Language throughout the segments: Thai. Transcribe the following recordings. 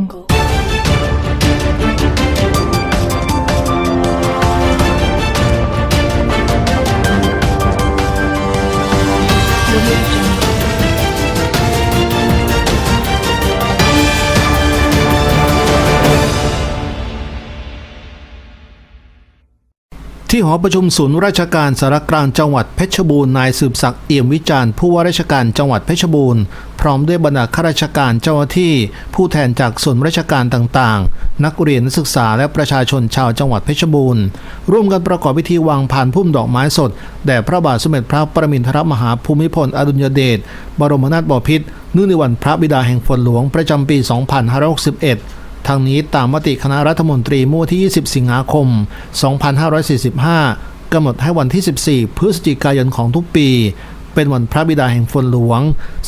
jungle. ที่หอประชุมศูนย์ราชการสารกลางจังหวัดเพชรบูรณ์นายสืบศักดิ์เอี่ยมวิจารณ์ผู้ว่าราชการจังหวัดเพชรบูรณ์พร้อมด้วยบรรดาข้าราชการเจ้าหน้าที่ ผู้แทนจากส่วนราชการต่างๆ นักเรียนนักศึกษาและประชาชนชาวจังหวัดเพชรบูรณ์ ร่วมกันประกอบพิธีวางผ่านพุ่มดอกไม้สด แด่พระบาทสมเด็จพระปรมินทรมหาภูมิพลอดุลยเดชบรมนาถบพิตรเนื่องในวันพระบิดาแห่งฝนหลวงประจำปี 2561 ทางนี้ตามมติคณะรัฐมนตรีเมื่อวันที่ 20 สิงหาคม 2545กำหนดให้วันที่ 14 พฤศจิกายนของทุกปี เป็นวันพระบิดาแห่งฝนหลวง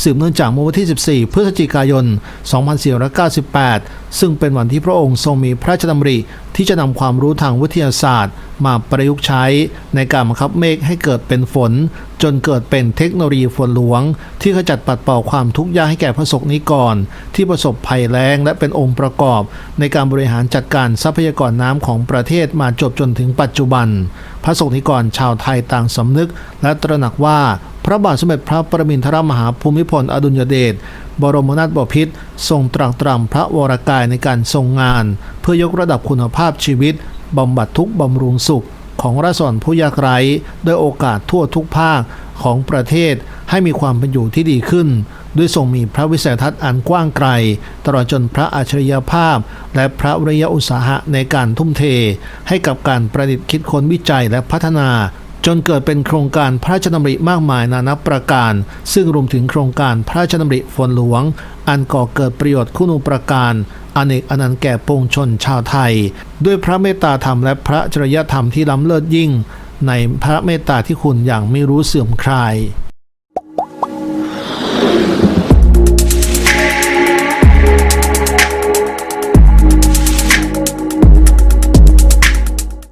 สืบเนื่องจากเมื่อวันที่ 14 พฤศจิกายน 2498 ซึ่งเป็นวันที่พระองค์ทรงมีพระราชดำริ ที่จะนำความรู้ทางวิทยาศาสตร์ มาประยุกต์ใช้ในการบังคับเมฆให้เกิดเป็นฝน จนเกิดเป็นเทคโนโลยีฝนหลวง ที่ขจัดปัดเป่าความทุกข์ยากให้แก่พระสงฆ์นิกรที่ประสบภัยแล้งและเป็นองค์ประกอบ ในการบริหารจัดการทรัพยากรน้ำของประเทศมาจบจนถึงปัจจุบัน พระสงฆ์นิกรชาวไทยต่างสำนึก และตระหนักว่าพระบาทสมเด็จพระปรมินทรมหาภูมิพลอดุลยเดชบรมนาถบพิตรทรงตรักตรำพระวรกายในการทรงงาน เพื่อยกระดับคุณภาพชีวิตบำบัดทุกข์บำรุงสุข ของราษฎรผู้ยากไร้ด้วยโอกาสทั่วทุกภาคของประเทศให้มีความเป็นอยู่ที่ดีขึ้น ด้วยทรงมีพระวิสัยทัศน์อันกว้างไกล ตลอดจนพระอัจฉริยภาพ และพระวิริยอุตสาหะในการทุ่มเท ให้กับการประดิษฐ์คิดค้นวิจัยและพัฒนา จนเกิดเป็นโครงการพระราชดำริมากมายนานับประการ ซึ่งรวมถึงโครงการพระราชดำริฝนหลวง อันก่อเกิดประโยชน์คุณูประการอเนกอนันต์แก่ปวงชนชาวไทย ด้วยพระเมตตาธรรมและพระจริยธรรมที่ล้ำเลิศยิ่ง ในพระเมตตาที่คุณอย่างไม่รู้เสื่อมคลาย